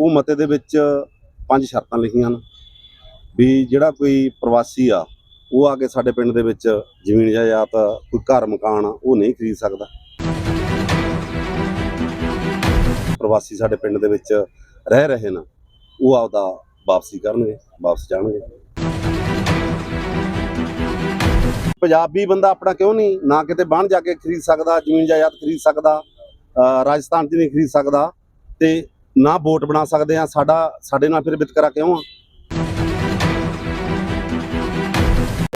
ਉਹ ਮਤੇ ਦੇ ਵਿੱਚ ਪੰਜ ਸ਼ਰਤਾਂ ਲਿਖੀਆਂ ਹਨ ਵੀ ਜਿਹੜਾ ਕੋਈ ਪ੍ਰਵਾਸੀ ਆ, ਉਹ ਆ ਕੇ ਸਾਡੇ ਪਿੰਡ ਦੇ ਵਿੱਚ ਜ਼ਮੀਨ ਜਾਇਦਾਦ ਕੋਈ ਘਰ, ਮਕਾਨ ਉਹ ਨਹੀਂ ਖਰੀਦ ਸਕਦਾ। ਪ੍ਰਵਾਸੀ ਸਾਡੇ ਪਿੰਡ ਦੇ ਵਿੱਚ ਰਹਿ ਰਹੇ ਨੇ, ਉਹ ਆਪਦਾ ਵਾਪਸੀ ਕਰਨਗੇ, ਵਾਪਸ ਜਾਣਗੇ। ਪੰਜਾਬੀ ਬੰਦਾ ਆਪਣਾ ਕਿਉਂ ਨਹੀਂ? ਨਾ ਕਿਤੇ ਬਾਹਰ ਜਾ ਕੇ ਖਰੀਦ ਸਕਦਾ, ਜ਼ਮੀਨ ਜਾਇਦਾਦ ਖਰੀਦ ਸਕਦਾ ਰਾਜਸਥਾਨ 'ਚ ਨਹੀਂ ਖਰੀਦ ਸਕਦਾ ਤੇ ਨਾ ਵੋਟ ਬਣਾ ਸਕਦੇ ਆ ਸਾਡਾ, ਸਾਡੇ ਨਾਲ ਫਿਰ ਵਿਤਕਰਾ ਕਿਉਂ ਆ?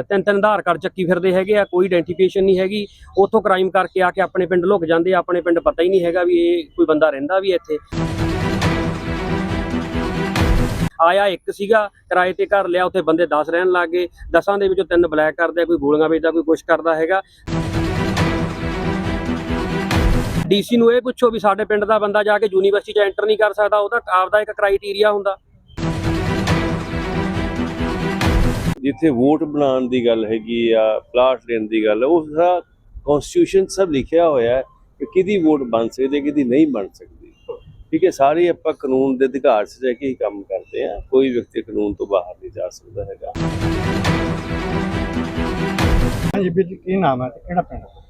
ਤਿੰਨ ਤਿੰਨ ਆਧਾਰ ਕਾਰਡ ਚੱਕੀ ਫਿਰਦੇ ਹੈਗੇ ਆ, ਕੋਈ ਆਇਡੈਂਟੀਫਿਕੇਸ਼ਨ ਨਹੀਂ ਹੈਗੀ, ਉੱਥੋਂ ਕ੍ਰਾਈਮ ਕਰਕੇ ਆ ਕੇ ਆਪਣੇ ਪਿੰਡ ਲੁਕ ਜਾਂਦੇ ਆ, ਆਪਣੇ ਪਿੰਡ ਪਤਾ ਹੀ ਨਹੀਂ ਹੈਗਾ ਵੀ ਇਹ ਕੋਈ ਬੰਦਾ ਰਹਿੰਦਾ ਵੀ ਇੱਥੇ। ਆਇਆ ਇੱਕ ਸੀਗਾ, ਕਿਰਾਏ ਤੇ ਘਰ ਲਿਆ, ਉੱਥੇ ਬੰਦੇ 10 ਰਹਿਣ ਲੱਗ ਗਏ, ਦਸਾਂ ਦੇ ਵਿੱਚੋਂ ਤਿੰਨ ਬਲੈਕ ਕਰਦੇ ਕੋਈ ਗੋਲੀਆਂ ਵੇਚਦਾ ਕੋਈ ਕੁਛ ਕਰਦਾ ਹੈਗਾ। ਡੀਸੀ ਨੂੰ ਇਹ ਪੁੱਛੋ ਵੀ ਸਾਡੇ ਪਿੰਡ ਦਾ ਬੰਦਾ ਜਾ ਕੇ ਯੂਨੀਵਰਸਿਟੀ 'ਚ ਐਂਟਰ ਨਹੀਂ ਕਰ ਸਕਦਾ ਉਹਦਾ ਆਪਦਾ ਇੱਕ ਕ੍ਰਾਈਟੇਰੀਆ ਹੁੰਦਾ। ਜਿੱਥੇ ਵੋਟ ਬਣਾਉਣ ਦੀ ਗੱਲ ਹੈਗੀ ਆ ਪਲਾਟ ਲੈਣ ਦੀ ਗੱਲ ਉਸ ਦਾ ਕਨਸਟੀਟਿਊਸ਼ਨ ਸਭ ਲਿਖਿਆ ਹੋਇਆ ਹੈ ਕਿ ਕਿਹਦੀ ਵੋਟ ਬਣ ਸਕਦੀ ਹੈ ਕਿਹਦੀ ਨਹੀਂ ਬਣ ਸਕਦੀ। ਠੀਕ ਹੈ ਸਾਰੇ ਆਪਾਂ ਕਾਨੂੰਨ ਦੇ ਅਧਿਕਾਰ 'ਚ ਰਹਿ ਕੇ ਹੀ ਕੰਮ ਕਰਦੇ ਆ ਕੋਈ ਵਿਅਕਤੀ ਕਾਨੂੰਨ ਤੋਂ ਬਾਹਰ ਨਹੀਂ ਜਾ ਸਕਦਾ ਹੈਗਾ। ਹਾਂਜੀ ਵੀਰ ਜੀ ਕੀ ਨਾਮ ਹੈ? ਤੇ ਕਿਹੜਾ ਪਿੰਡ ਹੈ?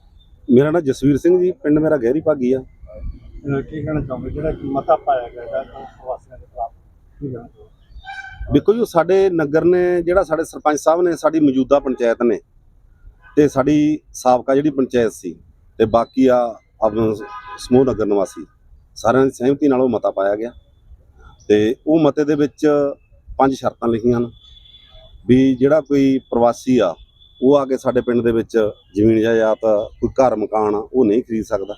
ਮੇਰਾ ਨਾਮ ਜਸਵੀਰ ਸਿੰਘ ਜੀ ਪਿੰਡ ਮੇਰਾ ਗਹਿਰੀ ਭਾਗੀ ਆ। ਕੀ ਕਹਿਣਾ ਚਾਹੁੰਦੇ ਜਿਹੜਾ ਕਿ ਮਤਾ ਪਾਇਆ ਗਿਆ ਹੈ ਪ੍ਰਵਾਸੀਆਂ ਦੇ ਖਿਲਾਫ ਕੀ ਕਹਿਣਾ ਚਾਹੁੰਦੇ ਦੇਖੋ ਜੀ ਸਾਡੇ ਨਗਰ ਨੇ ਜਿਹੜਾ ਸਾਡੇ ਸਰਪੰਚ ਸਾਹਿਬ ਨੇ ਸਾਡੀ ਮੌਜੂਦਾ ਪੰਚਾਇਤ ਨੇ ਤੇ ਸਾਡੀ ਸਾਬਕਾ ਜਿਹੜੀ ਪੰਚਾਇਤ ਸੀ ਤੇ ਬਾਕੀ ਆ ਆਪਣਾ ਸਮੂਹ ਨਗਰ ਨਿਵਾਸੀ ਸਾਰਿਆਂ ਦੀ ਸਹਿਮਤੀ ਨਾਲ ਉਹ ਮਤਾ ਪਾਇਆ ਗਿਆ। ਤੇ ਉਹ ਮਤੇ ਦੇ ਵਿੱਚ ਪੰਜ ਸ਼ਰਤਾਂ ਲਿਖੀਆਂ ਹਨ ਵੀ ਜਿਹੜਾ ਕੋਈ ਪ੍ਰਵਾਸੀ ਆ ਉਹ ਆ ਕੇ ਸਾਡੇ ਪਿੰਡ ਦੇ ਵਿੱਚ ਜ਼ਮੀਨ ਜਾਇਦਾਦ ਕੋਈ ਘਰ ਮਕਾਨ ਆ, ਉਹ ਨਹੀਂ ਖਰੀਦ ਸਕਦਾ।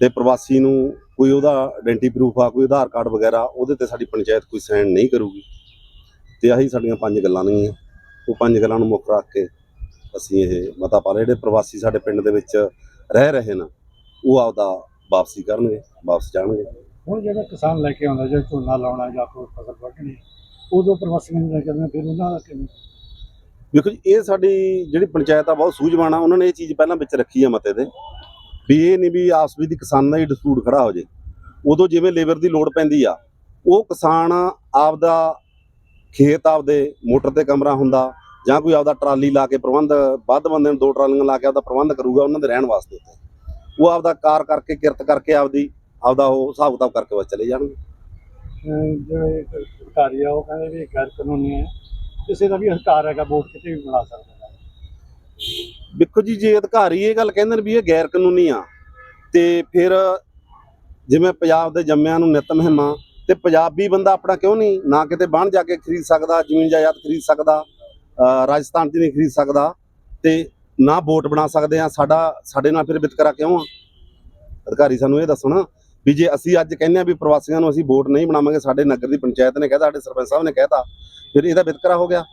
ਤੇ ਪ੍ਰਵਾਸੀ ਨੂੰ ਕੋਈ ਉਹਦਾ ਆਇਡੈਂਟੀ ਪ੍ਰੂਫ ਆ ਕੋਈ ਆਧਾਰ ਕਾਰਡ ਵਗੈਰਾ ਉਹਦੇ ਤੇ ਸਾਡੀ ਪੰਚਾਇਤ ਕੋਈ ਸਾਈਨ ਨਹੀਂ ਕਰੂਗੀ। ਤੇ ਆਹੀ ਸਾਡੀਆਂ ਪੰਜ ਗੱਲਾਂ ਨੇਗੀਆਂ ਉਹ ਪੰਜ ਗੱਲਾਂ ਨੂੰ ਮੁੱਖ ਰੱਖ ਕੇ ਅਸੀਂ ਇਹ ਮਤਾ ਪਾ ਰਹੇ। ਜਿਹੜੇ ਪ੍ਰਵਾਸੀ ਸਾਡੇ ਪਿੰਡ ਦੇ ਵਿੱਚ ਰਹਿ ਰਹੇ ਨੇ ਉਹ ਆਪਦਾ ਵਾਪਸੀ ਕਰਨਗੇ ਵਾਪਸ ਜਾਣਗੇ। ਹੁਣ ਜਿਹੜਾ ਕਿਸਾਨ ਲੈ ਕੇ ਆਉਂਦਾ ਜੇ ਝੋਨਾ ਲਾਉਣਾ ਜਾਂ ਕੋਈ ਫਸਲ ਵੱਢਣੀ ਉਦੋਂ ਪ੍ਰਵਾਸੀਆਂ ਨੂੰ ਲੈ ਕੇ ਆਉਂਦੇ ਫਿਰ ਉਹਨਾਂ ਦਾ ਕਿਵੇਂ? ਦੇਖੋ ਜੀ, ਇਹ ਸਾਡੀ ਜਿਹੜੀ ਪੰਚਾਇਤ ਆ, ਬਹੁਤ ਸੂਝਵਾਨ ਆ। ਉਹਨਾਂ ਨੇ ਇਹ ਚੀਜ਼ ਪਹਿਲਾਂ ਵਿੱਚ ਰੱਖੀ ਆ ਮਤੇ ਦੇ ਵੀ ਇਹ ਨਹੀਂ ਵੀ ਆਪਸ ਵਿੱਚ ਦੀ ਦਾ ਹੀ ਡਿਸਪਿਊਟ ਖੜਾ ਹੋ ਜੇ। ਉਦੋਂ ਜਿਵੇਂ ਲੇਬਰ ਦੀ ਲੋੜ ਪੈਂਦੀ ਆ, ਉਹ ਕਿਸਾਨ ਆਪਦਾ ਖੇਤ ਆਪਦੇ ਮੋਟਰ ਤੇ ਕਮਰਾ ਹੁੰਦਾ, ਜਾਂ ਕੋਈ ਆਪਦਾ ਟਰਾਲੀ ਲਾ ਕੇ ਪ੍ਰਬੰਧ, ਵੱਧ ਬੰਦੇ ਨੂੰ ਦੋ ਟਰਾਲੀਆਂ ਲਾ ਕੇ ਆਪਦਾ ਪ੍ਰਬੰਧ ਕਰੂਗਾ ਉਹਨਾਂ ਦੇ ਰਹਿਣ ਵਾਸਤੇ ਉੱਥੇ। ਉਹ ਆਪਦਾ ਕਾਰ ਕਰਕੇ, ਕਿਰਤ ਕਰਕੇ ਆਪਦੀ, ਆਪਦਾ ਉਹ ਹਿਸਾਬ ਕਿਤਾਬ ਕਰਕੇ ਬਸ ਚਲੇ ਜਾਣਗੇ। ਜਿਹੜੇ ਅਧਿਕਾਰੀ ਆ, ਉਹ ਕਹਿੰਦੇ ਵੀ ਗੈਰ ਕਾਨੂੰਨੀ ਹੈ ਕਿਸੇ ਦਾ ਵੀ ਅਧਿਕਾਰ ਹੈਗਾ, ਵੋਟ ਕਿਤੇ ਵੀ ਬਣਾ ਸਕਦਾ ਹੈ। ਵੇਖੋ ਜੀ, ਜੇ ਅਧਿਕਾਰੀ ਇਹ ਗੱਲ ਕਹਿੰਦੇ ਨੇ ਵੀ ਇਹ ਗੈਰ ਕਾਨੂੰਨੀ ਆ, ਤੇ ਫਿਰ ਜਿਵੇਂ ਪੰਜਾਬ ਦੇ ਜੰਮਿਆਂ ਨੂੰ ਨਿਤ ਮਹਿਮਾ ਤੇ ਪੰਜਾਬੀ ਬੰਦਾ ਆਪਣਾ ਕਿਉਂ ਨਹੀਂ? ਨਾ ਕਿਤੇ ਬਾਹਰ ਜਾ ਕੇ ਖਰੀਦ ਸਕਦਾ, ਜ਼ਮੀਨ ਜਾਇਦਾਦ ਖਰੀਦ ਸਕਦਾ ਰਾਜਸਥਾਨ 'ਚ ਨਹੀਂ ਖਰੀਦ ਸਕਦਾ, ਤੇ ਨਾ ਵੋਟ ਬਣਾ ਸਕਦੇ ਆ। ਸਾਡਾ, ਸਾਡੇ ਨਾਲ ਫਿਰ ਵਿਤਕਰਾ ਕਿਉਂ ਆ? ਅਧਿਕਾਰੀ ਸਾਨੂੰ ਇਹ ਦੱਸਣਾ ਵੀ ਜੇ ਅਸੀਂ ਅੱਜ ਕਹਿੰਦੇ ਆ ਵੀ ਪ੍ਰਵਾਸੀਆਂ ਨੂੰ ਅਸੀਂ ਵੋਟ ਨਹੀਂ ਬਣਾਵਾਂਗੇ, ਸਾਡੇ ਨਗਰ ਦੀ ਪੰਚਾਇਤ ਨੇ ਕਹਿਤਾ, ਸਾਡੇ ਸਰਪੰਚ ਸਾਹਿਬ ਨੇ ਕਹਿਤਾ, ਫਿਰ ਇਹਦਾ ਵਿਤਕਰਾ ਹੋ ਗਿਆ।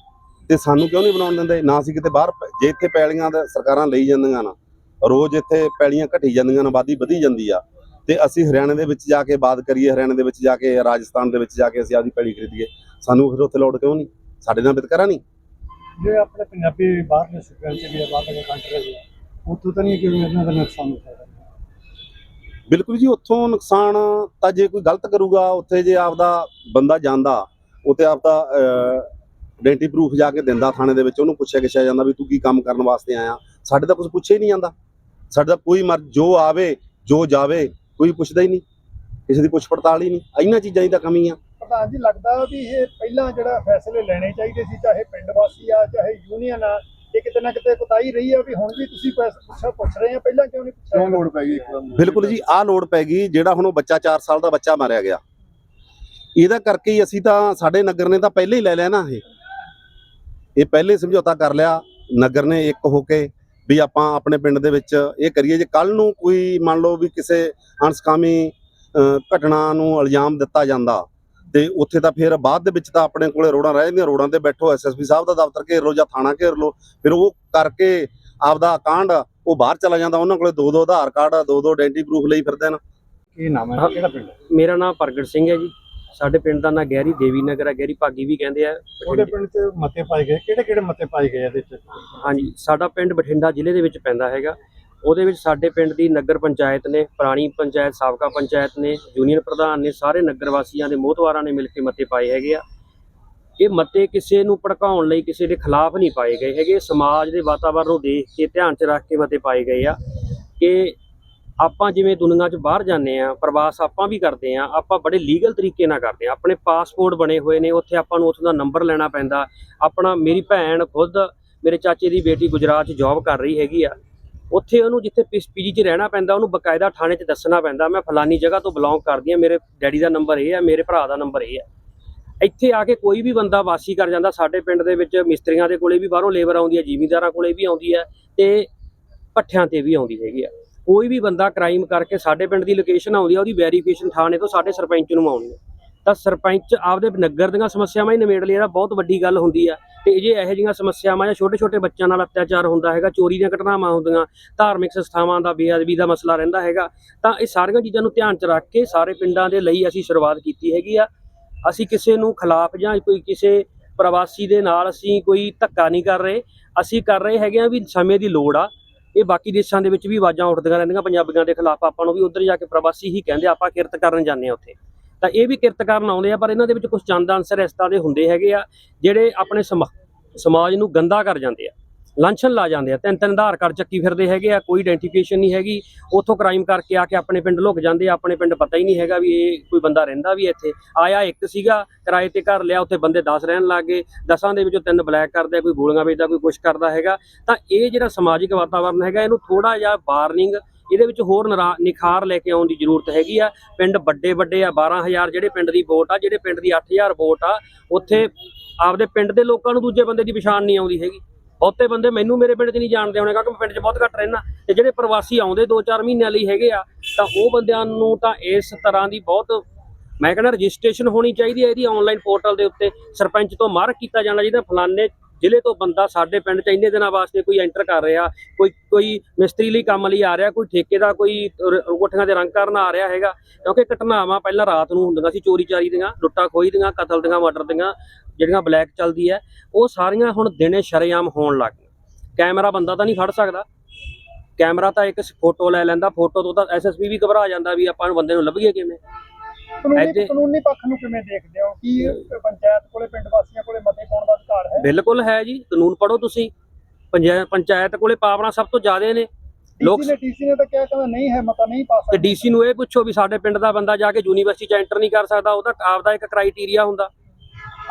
ਤੇ ਸਾਨੂੰ ਕਿਉਂ ਨਹੀਂ ਬਣਾਉਣ ਦਿੰਦੇ? ਨਾ ਅਸੀਂ ਕਿਤੇ ਬਾਹਰ ਜੇ ਇੱਥੇ ਪੈਲੀਆਂ ਦਾ ਸਰਕਾਰਾਂ ਲਈ ਜਾਂਦੀਆਂ ਨਾ, ਰੋਜ਼ ਇੱਥੇ ਪੈਲੀਆਂ ਘਟੀ ਜਾਂਦੀਆਂ ਨੇ, ਆਬਾਦੀ ਵਧੀ ਜਾਂਦੀ ਆ, ਤੇ ਅਸੀਂ ਹਰਿਆਣੇ ਦੇ ਵਿੱਚ ਜਾ ਕੇ ਬਾਤ ਕਰੀਏ, ਹਰਿਆਣੇ ਦੇ ਵਿੱਚ ਜਾ ਕੇ, ਰਾਜਸਥਾਨ ਦੇ ਵਿੱਚ ਜਾ ਕੇ ਅਸੀਂ ਆਪਦੀ ਪੈਲੀ ਖਰੀਦੀਏ, ਸਾਨੂੰ ਫਿਰ ਉੱਥੇ ਲੋੜ ਕਿਉਂ ਨਹੀਂ? ਸਾਡੇ ਨਾਲ ਵਿਤਕਰਾ ਨਹੀਂ। ਜੇ ਆਪਣੇ ਪੰਜਾਬੀ ਬਾਹਰਲੇ ਸੂਬਿਆਂ 'ਚ ਵੀ ਬਾਹਰਲੇ ਕੰਟਰੀ 'ਚ ਉੱਥੋਂ ਤਾਂ ਨਹੀਂ ਕਿ ਇਹਨਾਂ ਦਾ ਨੁਕਸਾਨ ਹੋ ਬਿਲਕੁਲ ਜੀ, ਉੱਥੋਂ ਨੁਕਸਾਨ ਤਾਂ ਜੇ ਕੋਈ ਗਲਤ ਕਰੂਗਾ, ਉੱਥੇ ਜੇ ਆਪਦਾ ਬੰਦਾ ਜਾਂਦਾ, ਉੱਥੇ ਆਪਦਾ ਆਇਡੈਂਟੀ ਪ੍ਰੂਫ ਜਾ ਕੇ ਦਿੰਦਾ ਥਾਣੇ ਦੇ ਵਿੱਚ, ਉਹਨੂੰ ਪੁੱਛਿਆ ਗਿਛਿਆ ਜਾਂਦਾ ਵੀ ਤੂੰ ਕੀ ਕੰਮ ਕਰਨ ਵਾਸਤੇ ਆਇਆ। ਸਾਡੇ ਤਾਂ ਕੁਝ ਪੁੱਛਿਆ ਹੀ ਨਹੀਂ ਜਾਂਦਾ। ਸਾਡੇ ਤਾਂ ਕੋਈ ਮਰ ਜੋ ਆਵੇ, ਜੋ ਜਾਵੇ, ਕੋਈ ਪੁੱਛਦਾ ਹੀ ਨਹੀਂ। ਕਿਸੇ ਦੀ ਪੁੱਛ ਪੜਤਾਲ ਹੀ ਨਹੀਂ। ਇਹਨਾਂ ਚੀਜ਼ਾਂ ਦੀ ਤਾਂ ਕਮੀ ਆ। ਪ੍ਰਧਾਨ ਜੀ ਲੱਗਦਾ ਵੀ ਇਹ ਪਹਿਲਾਂ ਜਿਹੜਾ ਫੈਸਲੇ ਲੈਣੇ ਚਾਹੀਦੇ ਸੀ, ਚਾਹੇ ਪਿੰਡ ਵਾਸੀ ਆ, ਚਾਹੇ ਯੂਨੀਅਨ ਆ ਇਹ ਕਿਤੇ ਨਾ ਕਿਤੇ ਕੁਤਾਈ ਰਹੀ ਆ ਵੀ ਹੁਣ ਵੀ ਤੁਸੀਂ ਪੈਸ- ਪੁੱਛ ਪੁੱਛ ਰਹੇ ਆ ਪਹਿਲਾਂ ਕਿਉਂ ਨਹੀਂ ਪੁੱਛਿਆ? ਲੋੜ ਪੈ ਗਈ ਇੱਕਦਮ ਬਿਲਕੁਲ ਜੀ ਆਹ ਲੋੜ ਪੈ ਗਈ ਜਿਹੜਾ ਹੁਣ ਉਹ ਬੱਚਾ 4 ਸਾਲ ਦਾ ਬੱਚਾ ਮਾਰਿਆ ਗਿਆ। ਇਹਦਾ ਕਰਕੇ ਹੀ ਅਸੀਂ ਤਾਂ ਸਾਡੇ ਨਗਰ ਨੇ ਤਾਂ ਪਹਿਲੇ ਹੀ ਲੈ ਲਿਆ ਨਾ ਇਹ। ਇਹ ਪਹਿਲੇ ਸਮਝੌਤਾ ਕਰ ਲਿਆ ਨਗਰ ਨੇ ਇੱਕ ਹੋ ਕੇ ਵੀ ਆਪਾਂ ਆਪਣੇ ਪਿੰਡ ਦੇ ਵਿੱਚ ਇਹ ਕਰੀਏ ਜੇ ਕੱਲ ਨੂੰ ਕੋਈ ਮੰਨ ਲਓ ਵੀ ਕਿਸੇ ਅਣਸਕਾਮੀ ਅਹ, ਘਟਨਾ ਨੂੰ ਇਲਜ਼ਾਮ ਦਿੱਤਾ ਜਾਂਦਾ ਤੇ ਉੱਥੇ ਤਾਂ ਫਿਰ ਬਾਅਦ ਦੇ ਵਿੱਚ ਤਾਂ ਆਪਣੇ ਕੋਲੇ ਰੋਡਾਂ ਰਹਿ ਜਾਂਦੀਆਂ ਰੋਡਾਂ ਤੇ ਬੈਠੋ ਐਸਐਸਪੀ ਸਾਹਿਬ ਦਾ ਦਫ਼ਤਰ ਘੇਰ ਲਓ ਜਾਂ ਥਾਣਾ ਘੇਰ ਲਓ ਫਿਰ ਉਹ ਕਰਕੇ ਆਪਦਾ ਕਾਂਡ ਉਹ ਬਾਹਰ ਚਲਾ ਜਾਂਦਾ ਉਹਨਾਂ ਕੋਲੇ ਦੋ ਦੋ ਆਧਾਰ ਕਾਰਡ ਦੋ ਦੋ ਆਇਡੈਂਟੀ ਪ੍ਰੂਫ ਲਈ ਫਿਰਦੇ ਨੇ ਕੀ ਨਾਮ ਹੈ? ਕਿਹੜਾ ਪਿੰਡ ਹੈ? ਮੇਰਾ ਨਾਮ ਪ੍ਰਗਟ ਸਿੰਘ ਹੈ ਜੀ। ਸਾਡੇ ਪਿੰਡ ਦਾ ਨਾਂ ਗਹਿਰੀ ਦੇਵੀ ਨਗਰ ਹੈ ਗਹਿਰੀ ਭਾਗੀ ਵੀ ਕਹਿੰਦੇ ਆ। ਉਹਦੇ ਪਿੰਡ 'ਚ ਮਤੇ ਪਾਏ ਗਏ ਕਿਹੜੇ ਕਿਹੜੇ ਮਤੇ ਪਾਏ ਗਏ ਇਹਦੇ 'ਚ? ਹਾਂਜੀ ਸਾਡਾ ਪਿੰਡ ਬਠਿੰਡਾ ਜ਼ਿਲ੍ਹੇ ਦੇ ਵਿੱਚ ਪੈਂਦਾ ਹੈਗਾ। ਉਹਦੇ ਵਿੱਚ ਸਾਡੇ ਪਿੰਡ ਦੀ ਨਗਰ ਪੰਚਾਇਤ ਨੇ, ਪੁਰਾਣੀ ਪੰਚਾਇਤ, ਸਾਬਕਾ ਪੰਚਾਇਤ ਨੇ ਯੂਨੀਅਨ ਪ੍ਰਧਾਨ ਨੇ, ਸਾਰੇ ਨਗਰ ਵਾਸੀਆਂ ਦੇ ਮੋਹਤਵਾਰਾਂ ਨੇ ਮਿਲ ਕੇ ਮਤੇ ਪਾਏ ਹੈਗੇ ਆ। ਇਹ ਮਤੇ ਕਿਸੇ ਨੂੰ ਭੜਕਾਉਣ ਲਈ ਕਿਸੇ ਦੇ ਖਿਲਾਫ ਨਹੀਂ ਪਾਏ ਗਏ ਹੈਗੇ। ਸਮਾਜ ਦੇ ਵਾਤਾਵਰਣ ਨੂੰ ਦੇਖ ਕੇ, ਧਿਆਨ 'ਚ ਰੱਖ ਕੇ ਮਤੇ ਪਾਏ ਗਏ ਆ ਕਿ ਆਪਾਂ ਜਿਵੇਂ ਦੁਨੀਆ 'ਚ ਬਾਹਰ ਜਾਂਦੇ ਆ, ਪ੍ਰਵਾਸ ਆਪਾਂ ਵੀ ਕਰਦੇ ਆ, ਆਪਾਂ ਬੜੇ ਲੀਗਲ ਤਰੀਕੇ ਨਾਲ ਕਰਦੇ ਆ। ਆਪਣੇ ਪਾਸਪੋਰਟ ਬਣੇ ਹੋਏ ਨੇ, ਉੱਥੇ ਆਪਾਂ ਨੂੰ ਉੱਥੋਂ ਦਾ ਨੰਬਰ ਲੈਣਾ ਪੈਂਦਾ। ਆਪਣਾ ਮੇਰੀ ਭੈਣ ਖੁਦ ਮੇਰੇ ਚਾਚੇ ਦੀ ਬੇਟੀ ਗੁਜਰਾਤ 'ਚ ਜੌਬ ਕਰ ਰਹੀ ਹੈਗੀ ਆ। ਉੱਥੇ ਉਹਨੂੰ ਜਿੱਥੇ ਪੀਜੀ 'ਚ ਰਹਿਣਾ ਪੈਂਦਾ, ਉਹਨੂੰ ਬਕਾਇਦਾ ਥਾਣੇ 'ਚ ਦੱਸਣਾ ਪੈਂਦਾ, ਮੈਂ ਫਲਾਨੀ ਜਗ੍ਹਾ ਤੋਂ ਬਿਲੋਂਗ ਕਰਦੀ ਆ ਮੇਰੇ ਡੈਡੀ ਦਾ ਨੰਬਰ ਇਹ ਆ ਮੇਰੇ ਭਰਾ ਦਾ ਨੰਬਰ ਇਹ ਆ ਇੱਥੇ ਆ ਕੇ ਕੋਈ ਵੀ ਬੰਦਾ ਵਾਸੀ ਕਰ ਜਾਂਦਾ, ਸਾਡੇ ਪਿੰਡ ਦੇ ਵਿੱਚ ਮਿਸਤਰੀਆਂ ਦੇ ਕੋਲੇ ਵੀ, ਬਾਹਰੋਂ ਲੇਬਰ ਆਉਂਦੀ ਹੈ, ਜ਼ਿਮੀਂਦਾਰਾਂ ਕੋਲੇ ਵੀ ਆਉਂਦੀ ਹੈ ਤੇ ਪੱਠਿਆਂ ਤੇ ਵੀ ਆਉਂਦੀ ਹੈਗੀ ਆ ਕੋਈ ਵੀ ਬੰਦਾ ਕ੍ਰਾਈਮ ਕਰਕੇ ਸਾਡੇ ਪਿੰਡ ਦੀ ਲੋਕੇਸ਼ਨ ਆਉਂਦੀ ਆ ਉਹਦੀ ਵੈਰੀਫਿਕੇਸ਼ਨ ਥਾਣੇ ਤੋਂ ਸਾਡੇ ਸਰਪੰਚ ਨੂੰ ਆਉਣੀ ਹੈ। ਤਾਂ ਸਰਪੰਚ ਆਪਦੇ ਨਗਰ ਦੀਆਂ ਸਮੱਸਿਆਵਾਂ ਹੀ ਨਿਬੇੜ ਲਈ ਇਹਦਾ ਬਹੁਤ ਵੱਡੀ ਗੱਲ ਹੁੰਦੀ ਆ ਤੇ ਜੇ ਇਹੋ ਜਿਹੀਆਂ ਸਮੱਸਿਆਵਾਂ ਜਾਂ ਛੋਟੇ ਛੋਟੇ ਬੱਚਿਆਂ ਨਾਲ ਅਤਿਆਚਾਰ ਹੁੰਦਾ ਹੈਗਾ, ਚੋਰੀ ਦੀਆਂ ਘਟਨਾਵਾਂ ਹੁੰਦੀਆਂ, ਧਾਰਮਿਕ ਸੰਸਥਾਵਾਂ ਦਾ ਬੇਅਦਬੀ ਦਾ ਮਸਲਾ ਰਹਿੰਦਾ ਹੈਗਾ, ਤਾਂ ਇਹ ਸਾਰੀਆਂ ਚੀਜ਼ਾਂ ਨੂੰ ਧਿਆਨ 'ਚ ਰੱਖ ਕੇ ਸਾਰੇ ਪਿੰਡਾਂ ਦੇ ਲਈ ਅਸੀਂ ਸ਼ੁਰੂਆਤ ਕੀਤੀ ਹੈਗੀ ਆ। ਅਸੀਂ ਕਿਸੇ ਨੂੰ ਖਿਲਾਫ ਜਾਂ ਕੋਈ ਕਿਸੇ ਪ੍ਰਵਾਸੀ ਦੇ ਨਾਲ ਅਸੀਂ ਕੋਈ ਧੱਕਾ ਨਹੀਂ ਕਰ ਰਹੇ। ਅਸੀਂ ਕਰ ਰਹੇ ਹੈਗੇ ਆ ਵੀ ਸਮੇਂ ਦੀ ਲੋੜ ਆ। ਇਹ ਬਾਕੀ ਦੇਸ਼ਾਂ ਦੇ ਵਿੱਚ ਵੀ ਆਵਾਜ਼ਾਂ ਉੱਠਦੀਆਂ ਰਹਿੰਦੀਆਂ, ਪੰਜਾਬੀਆਂ ਦੇ ਖਿਲਾਫ ਆਪਾਂ ਨੂੰ ਵੀ ਉੱਧਰ ਜਾ ਕੇ ਪ੍ਰਵਾਸੀ ਹੀ ਕਹਿੰਦੇ ਆਪਾਂ ਕਿਰਤ ਕਰਨ ਜਾਂਦੇ ਆ ਉੱਥੇ। ਤਾਂ ਇਹ ਵੀ ਕਿਰਤ ਕਰਨ ਆਉਂਦੇ ਆ, ਪਰ ਇਹਨਾਂ ਦੇ ਵਿੱਚ ਕੁਝ ਚੰਦ ਅੰਸਰ ਇਸ ਤਰ੍ਹਾਂ ਦੇ ਹੁੰਦੇ ਹੈਗੇ ਆ, ਜਿਹੜੇ ਆਪਣੇ ਸਮਾ- ਸਮਾਜ ਨੂੰ ਗੰਦਾ ਕਰ ਜਾਂਦੇ ਆ ਲਾਂਛਨ ਲਾ ਜਾਂਦੇ ਆ ਤਿੰਨ ਤਿੰਨ ਆਧਾਰ ਕਾਰਡ ਚੱਕੀ ਫਿਰਦੇ ਹੈਗੇ ਆ, ਕੋਈ ਆਇਡੈਂਟੀਫਿਕੇਸ਼ਨ ਨਹੀਂ ਹੈਗੀ, ਉੱਥੋਂ ਕ੍ਰਾਈਮ ਕਰਕੇ ਆ ਕੇ ਆਪਣੇ ਪਿੰਡ ਲੁਕ ਜਾਂਦੇ ਆ, ਆਪਣੇ ਪਿੰਡ ਪਤਾ ਹੀ ਨਹੀਂ ਹੈਗਾ ਵੀ ਇਹ ਕੋਈ ਬੰਦਾ ਰਹਿੰਦਾ ਵੀ ਇੱਥੇ। ਆਇਆ ਇੱਕ ਸੀਗਾ, ਕਿਰਾਏ ਤੇ ਘਰ ਲਿਆ, ਉੱਥੇ ਬੰਦੇ 10 ਰਹਿਣ ਲੱਗ ਗਏ, ਦਸਾਂ ਦੇ ਵਿੱਚੋਂ ਤਿੰਨ ਬਲੈਕ ਕਰਦੇ ਆ, ਕੋਈ ਗੋਲੀਆਂ ਵੇਚਦਾ ਕੋਈ ਕੁਛ ਕਰਦਾ ਹੈਗਾ। ਤਾਂ ਇਹ ਜਿਹੜਾ ਸਮਾਜਿਕ ਵਾਤਾਵਰਨ ਹੈਗਾ, ਇਹਨੂੰ ਥੋੜਾ ਜਿਹਾ ਵਾਰਨਿੰਗ ਇਹਦੇ ਵਿੱਚ ਹੋਰ ਨਰਾ- ਨਿਖਾਰ ਲੈ ਕੇ ਆਉਣ ਦੀ ਜ਼ਰੂਰਤ ਹੈਗੀ ਆ। ਪਿੰਡ ਵੱਡੇ ਵੱਡੇ ਆ 12000 ਜਿਹੜੇ ਪਿੰਡ ਦੀ ਵੋਟ ਆ, ਜਿਹੜੇ ਪਿੰਡ ਦੀ 8000 ਵੋਟ ਆ, ਉੱਥੇ ਆਪਦੇ ਪਿੰਡ ਦੇ ਲੋਕਾਂ ਨੂੰ ਦੂਜੇ ਬੰਦੇ ਦੀ ਪਛਾਣ ਨਹੀਂ ਆਉਂਦੀ ਹੈਗੀ। ਬਹੁਤੇ ਬੰਦੇ ਮੈਨੂੰ ਮੇਰੇ ਪਿੰਡ 'ਚ ਨਹੀਂ ਜਾਣਦੇ ਹੋਣੇ, ਕਿਉਂਕਿ ਮੈਂ ਪਿੰਡ 'ਚ ਬਹੁਤ ਘੱਟ ਰਹਿਣਾ ਤੇ ਜਿਹੜੇ ਪ੍ਰਵਾਸੀ ਆਉਂਦੇ 2-4 ਮਹੀਨਿਆਂ ਲਈ ਹੈਗੇ ਆ, ਤਾਂ ਉਹ ਬੰਦਿਆਂ ਨੂੰ ਤਾਂ ਇਸ ਤਰ੍ਹਾਂ ਦੀ ਬਹੁਤ, ਮੈਂ ਕਹਿੰਦਾ ਰਜਿਸਟ੍ਰੇਸ਼ਨ ਹੋਣੀ ਚਾਹੀਦੀ ਹੈ ਇਹਦੀ ਆਨਲਾਈਨ ਪੋਰਟਲ ਦੇ ਉੱਤੇ। ਸਰਪੰਚ ਤੋਂ ਮਾਰਕ ਕੀਤਾ ਜਾਣਾ ਚਾਹੀਦਾ, ਫਲਾਣੇ ਜ਼ਿਲ੍ਹੇ ਤੋਂ ਬੰਦਾ ਸਾਡੇ ਪਿੰਡ 'ਚ ਇੰਨੇ ਦਿਨਾਂ ਵਾਸਤੇ ਕੋਈ ਐਂਟਰ ਕਰ ਰਿਹਾ, ਕੋਈ ਕੋਈ ਮਿਸਤਰੀ ਲਈ ਕੰਮ ਲਈ ਆ ਰਿਹਾ, ਕੋਈ ਠੇਕੇ ਦਾ ਕੋਈ ਰ- ਕੋਠੀਆਂ ਦੇ ਰੰਗ ਕਰਨ ਆ ਰਿਹਾ ਹੈਗਾ, ਕਿਉਂਕਿ ਘਟਨਾਵਾਂ ਪਹਿਲਾਂ ਰਾਤ ਨੂੰ ਹੁੰਦੀਆਂ ਸੀ, ਚੋਰੀ ਚਾਰੀ ਦੀਆਂ, ਲੁੱਟਾਂ ਖੋਹੀ ਦੀਆਂ, ਕਤਲ ਦੀਆਂ, ਮਰਡਰ ਦੀਆਂ, ਜਿਹੜੀਆਂ ਬਲੈਕ ਚੱਲਦੀ ਹੈ, ਉਹ ਸਾਰੀਆਂ ਹੁਣ ਦਿਨੇ ਸ਼ਰੇਆਮ ਹੋਣ ਲੱਗ ਗਈਆਂ। ਕੈਮਰਾ ਬੰਦਾ ਤਾਂ ਨਹੀਂ ਫੜ ਸਕਦਾ। ਕੈਮਰਾ ਤਾਂ ਇੱਕ ਫੋਟੋ ਲੈ ਲੈਂਦਾ, ਫੋਟੋ ਤੋਂ ਤਾਂ ਐਸਐਸਪੀ ਵੀ ਘਬਰਾ ਜਾਂਦਾ ਵੀ ਆਪਾਂ ਨੂੰ ਬੰਦੇ ਨੂੰ ਲੱਭੀਏ ਕਿਵੇਂ। ਕਾਨੂੰਨੀ ਇੱਥੇ- ਕਾਨੂੰਨੀ ਪੱਖ ਨੂੰ ਕਿਵੇਂ ਦੇਖਦੇ ਹੋ? ਕੀ ਪੰਚਾਇਤ ਕੋਲੇ ਪਿੰਡ ਵਾਸੀਆਂ ਕੋਲੇ ਮਤੇ ਪਾਉਣ ਦਾ ਅਧਿਕਾਰ ਹੈ? ਬਿਲਕੁਲ ਹੈ ਜੀ ਕਾਨੂੰਨ ਪੜੋ ਤੁਸੀਂ। ਪੰਚਾਇਤ ਕੋਲੇ ਪਾਵਰਾਂ ਸਭ ਤੋਂ ਜ਼ਿਆਦੇ ਨੇ। ਲੋਕ ਨੇ ਡੀਸੀ ਨੇ ਤਾਂ ਕਿਹਾ ਕਹਿੰਦਾ ਨਹੀਂ ਹੈ ਮਤਾ ਨਹੀਂ ਪਾ ਤੇ ਸਕਦੇ। ਡੀਸੀ ਨੂੰ ਇਹ ਪੁੱਛੋ ਵੀ ਸਾਡੇ ਪਿੰਡ ਦਾ ਬੰਦਾ ਜਾ ਕੇ ਯੂਨੀਵਰਸਿਟੀ ਚ ਐਂਟਰ ਨਹੀਂ ਕਰ ਸਕਦਾ ਉਹਦਾ ਆਪਦਾ ਇੱਕ ਕ੍ਰਾਈਟੇਰੀਆ ਹੁੰਦਾ।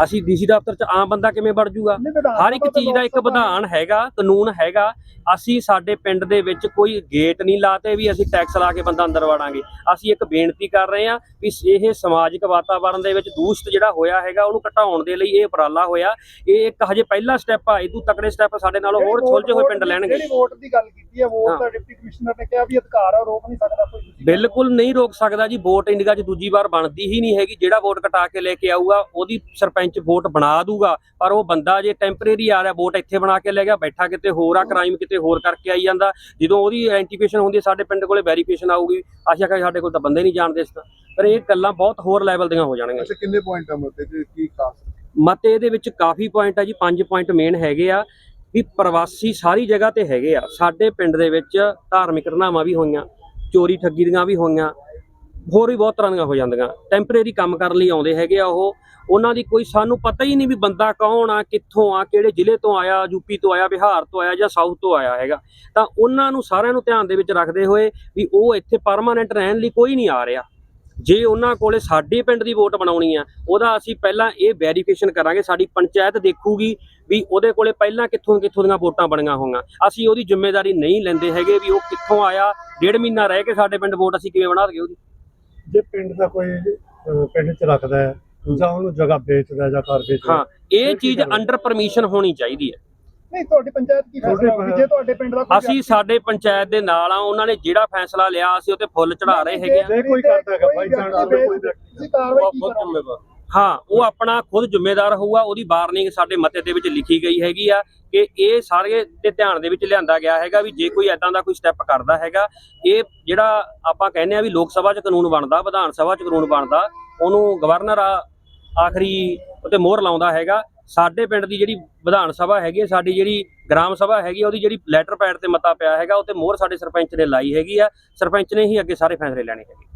ਅਸੀਂ ਡੀਸੀ ਦਫ਼ਤਰ ਚ ਆਮ ਬੰਦਾ ਕਿਵੇਂ ਵੜ ਜੂਗਾ? ਹਰ ਇੱਕ ਚੀਜ਼ ਦਾ ਇੱਕ ਵਿਧਾਨ ਹੈਗਾ ਕਾਨੂੰਨ ਹੈਗਾ। ਅਸੀਂ ਸਾਡੇ ਪਿੰਡ ਦੇ ਵਿੱਚ ਕੋਈ ਗੇਟ ਨਹੀਂ ਲਾਤੇ ਵੀ ਅਸੀਂ ਟੈਕਸ ਲਾ ਕੇ ਬੰਦਾ ਅੰਦਰ ਵੜਾਂਗੇ। ਅਸੀਂ ਇੱਕ ਬੇਨਤੀ ਕਰ ਰਹੇ ਹਾਂ ਵੀ ਇਹ ਸਮਾਜਿਕ ਵਾਤਾਵਰਣ ਦੇ ਵਿੱਚ ਦੂਸ਼ਿਤ ਜਿਹੜਾ ਹੋਇਆ ਹੈਗਾ ਉਹਨੂੰ ਘਟਾਉਣ ਦੇ ਲਈ ਇਹ ਉਪਰਾਲਾ ਹੋਇਆ। ਇਹ ਇੱਕ ਹਜੇ ਪਹਿਲਾ ਸਟੈਪ ਆ ਇਹ ਤੋਂ ਤਕੜੇ ਸਟੈਪ ਸਾਡੇ ਨਾਲੋਂ ਹੋਰ ਸੁਲਝੇ ਹੋਏ ਪਿੰਡ ਲੈਣਗੇ। ਜਿਹੜੀ ਵੋਟ ਦੀ ਗੱਲ ਕੀਤੀ ਹੈ ਵੋਟ ਹਾਂ। ਤਾਂ ਡਿਪਟੀ ਕਮਿਸ਼ਨਰ ਨੇ ਕਿਹਾ ਵੀ ਅਧਿਕਾਰ ਹੈ ਉਹ ਰੋਕ ਨਹੀਂ ਸਕਦਾ ਕੋਈ ਤੁਸੀਂ ਬਿਲਕੁਲ ਨਹੀਂ ਰੋਕ ਸਕਦਾ ਜੀ ਵੋਟ ਇੰਡੀਆ 'ਚ ਦੂਜੀ ਵਾਰ ਬਣਦੀ ਹੀ ਨਹੀਂ ਹੈਗੀ। ਜਿਹੜਾ ਵੋਟ ਕਟਾ ਕੇ ਲੈ ਕੇ ਆਊਗਾ ਉਹਦੀ ਸਰਪੰਚ ਵੋਟ ਬਣਾ ਦੂਗਾ ਪਰ ਉਹ ਬੰਦਾ ਜੇ ਟੈਂਪਰੇਰੀ ਆ ਰਿਹਾ ਵੋਟ ਇੱਥੇ ਬਣਾ ਕੇ ਲੈ ਗਿਆ ਬੈਠਾ ਕਿਤੇ ਹੋਰ ਆ ਕ੍ਰਾਈਮ ਕਿਤੇ ਹੋਰ ਕਰਕੇ ਆਈ ਜਾਂਦਾ ਜਦੋਂ ਉਹਦੀ ਐਂਟੀਫਿਕੇਸ਼ਨ ਹੁੰਦੀ ਸਾਡੇ ਪਿੰਡ ਕੋਲੇ ਵੈਰੀਫਿਕੇਸ਼ਨ ਆਊਗੀ ਆਸ਼ਾ ਕਰੀ ਸਾਡੇ ਕੋਲ ਤਾਂ ਬੰਦੇ ਨਹੀਂ ਜਾਣਦੇ ਇਸ ਤਾਂ ਪਰ ਇਹ ਗੱਲਾਂ ਬਹੁਤ ਹੋਰ ਲੈਵਲ ਦੀਆਂ ਹੋ ਜਾਣਗੀਆਂ। ਅੱਛਾ ਕਿੰਨੇ ਪੁਆਇੰਟ ਆ ਮਤੇ ਤੇ ਕੀ ਖਾਸ? ਮਤੇ ਇਹਦੇ ਵਿੱਚ ਕਾਫੀ ਪੁਆਇੰਟ ਆ ਜੀ ਪੰਜ ਪੁਆਇੰਟ ਮੇਨ ਹੈਗੇ ਆ ਵੀ ਪ੍ਰਵਾਸੀ ਸਾਰੀ ਜਗ੍ਹਾ ਤੇ ਹੈਗੇ ਆ। ਸਾਡੇ ਪਿੰਡ ਦੇ ਵਿੱਚ ਧਾਰਮਿਕ ਘਟਨਾਵਾਂ ਵੀ ਹੋਈਆਂ ਚੋਰੀ ਠੱਗੀ ਦੀਆਂ ਵੀ ਹੋਈਆਂ ਹੋਰ ਵੀ ਬਹੁਤ ਤਰ੍ਹਾਂ ਦੀਆਂ ਹੋ ਜਾਂਦੀਆਂ। ਟੈਂਪਰੇਰੀ ਕੰਮ ਕਰਨ ਲਈ ਆਉਂਦੇ ਹੈਗੇ ਆ ਉਹ। ਉਹਨਾਂ ਦੀ ਕੋਈ ਸਾਨੂੰ ਪਤਾ ਹੀ ਨਹੀਂ ਵੀ ਬੰਦਾ ਕੌਣ ਆ, ਕਿੱਥੋਂ ਆ, ਕਿਹੜੇ ਜ਼ਿਲ੍ਹੇ ਤੋਂ ਆਇਆ ਯੂਪੀ ਤੋਂ ਆਇਆ, ਬਿਹਾਰ ਤੋਂ ਆਇਆ ਜਾਂ ਸਾਊਥ ਤੋਂ ਆਇਆ ਹੈਗਾ। ਤਾਂ ਉਹਨਾਂ ਨੂੰ ਸਾਰਿਆਂ ਨੂੰ ਧਿਆਨ ਦੇ ਵਿੱਚ ਰੱਖਦੇ ਹੋਏ ਵੀ ਉਹ ਇੱਥੇ ਪਰਮਾਨੈਂਟ ਰਹਿਣ ਲਈ ਕੋਈ ਨਹੀਂ ਆ ਰਿਹਾ। ਜੇ ਉਹਨਾਂ ਕੋਲੇ ਸਾਡੇ ਪਿੰਡ ਦੀ ਵੋਟ ਬਣਾਉਣੀ ਆ, ਉਹਦਾ ਅਸੀਂ ਪਹਿਲਾਂ ਇਹ ਵੈਰੀਫਿਕੇਸ਼ਨ ਕਰਾਂਗੇ, ਸਾਡੀ ਪੰਚਾਇਤ ਦੇਖੂਗੀ ਵੀ ਉਹਦੇ ਕੋਲੇ ਪਹਿਲਾਂ ਕਿੱਥੋਂ ਕਿੱਥੋਂ ਦੀਆਂ ਵੋਟਾਂ ਬਣੀਆਂ ਹੋਣਗੀਆਂ ਅਸੀਂ ਉਹਦੀ ਜ਼ਿੰਮੇਵਾਰੀ ਨਹੀਂ ਲੈਂਦੇ ਹੈਗੇ ਵੀ ਉਹ ਕਿੱਥੋਂ ਆਇਆ, ਡੇਢ ਮਹੀਨਾ ਰਹਿ ਕੇ ਸਾਡੇ ਪਿੰਡ ਵੋਟ ਅਸੀਂ ਕਿਵੇਂ ਬਣਾ ਦਈਏ ਉਹਦੀ। ਜੇ ਪਿੰਡ ਦਾ ਕੋਈ ਅਹ, ਪਿੰਡ ਚ ਰੱਖਦਾ ਹੈ ਜਾਂ ਉਹਨੂੰ ਜਗ੍ਹਾ ਵੇਚਦਾ ਜਾਂ ਘਰ ਵੇਚਦਾ ਹਾਂ ਇਹ ਚੀਜ਼? ਅੰਡਰ ਪਰਮਿਸ਼ਨ ਹੋਣੀ ਚਾਹੀਦੀ ਹੈ। ਨਹੀਂ ਤੁਹਾਡੀ ਪੰਚਾਇਤ ਕੀ ਫੈਸਲਾ ਹੋਊਗੀ? ਜੇ ਤੁਹਾਡੇ ਪਿੰਡ ਦਾ ਕੋਈ ਅਸੀਂ ਸਾਡੇ ਪੰਚਾਇਤ ਦੇ ਨਾਲ ਆ ਉਹਨਾਂ ਨੇ ਜਿਹੜਾ ਫੈਸਲਾ ਲਿਆ ਅਸੀਂ ਉਹ ਤੇ ਫੁੱਲ ਚੜਾ ਰਹੇ ਹੈਗੇ ਆ। ਜੇ ਕੋਈ ਕਰਦਾ ਹੈਗਾ, ਵਿਅਕਤੀ ਅਗਰ ਕੋਈ ਵੇਚ- ਤੁਸੀਂ ਕਾਰਵਾਈ ਕੀ ਕਰੋਗੇ? ਹਾਂ, ਉਹ ਆਪਣਾ ਖੁਦ ਜ਼ਿੰਮੇਦਾਰ ਹੋਊਗਾ, ਉਹਦੀ ਵਾਰਨਿੰਗ ਸਾਡੇ ਮਤੇ ਦੇ ਵਿੱਚ ਲਿਖੀ ਗਈ ਹੈਗੀ ਆ ਕਿ ਇਹ ਸਾਰੇ ਦੇ ਧਿਆਨ ਦੇ ਵਿੱਚ ਲਿਆਂਦਾ ਗਿਆ ਹੈਗਾ ਵੀ ਜੇ ਕੋਈ ਐਦਾਂ ਦਾ ਕੋਈ ਸਟੈਪ ਕਰਦਾ ਹੈਗਾ, ਇਹ ਜਿਹੜਾ ਆਪਾਂ ਕਹਿੰਦੇ ਆ ਵੀ ਲੋਕ ਸਭਾ 'ਚ ਕਾਨੂੰਨ ਬਣਦਾ, ਵਿਧਾਨ ਸਭਾ 'ਚ ਕਾਨੂੰਨ ਬਣਦਾ, ਉਹਨੂੰ ਗਵਰਨਰ ਆ ਆਖਰੀ ਉਤੇ ਮੋਹਰ ਲਾਉਂਦਾ ਹੈਗਾ। ਸਾਡੇ ਪਿੰਡ ਦੀ ਜਿਹੜੀ ਵਿਧਾਨ ਸਭਾ ਹੈਗੀ ਹੈ ਸਾਡੀ ਜਿਹੜੀ ਗ੍ਰਾਮ ਸਭਾ ਹੈਗੀ ਉਹਦੀ ਜਿਹੜੀ ਲੈਟਰ ਪੈਡ ਤੇ ਮਤਾ ਪਿਆ ਹੈਗਾ ਉਹ ਤੇ ਮੋਹਰ ਸਾਡੇ ਸਰਪੰਚ ਨੇ ਲਾਈ ਹੈਗੀ ਆ। ਸਰਪੰਚ ਨੇ ਹੀ ਅੱਗੇ ਸਾਰੇ ਫੈਸਲੇ ਲੈਣੇ ਹੈਗੇ।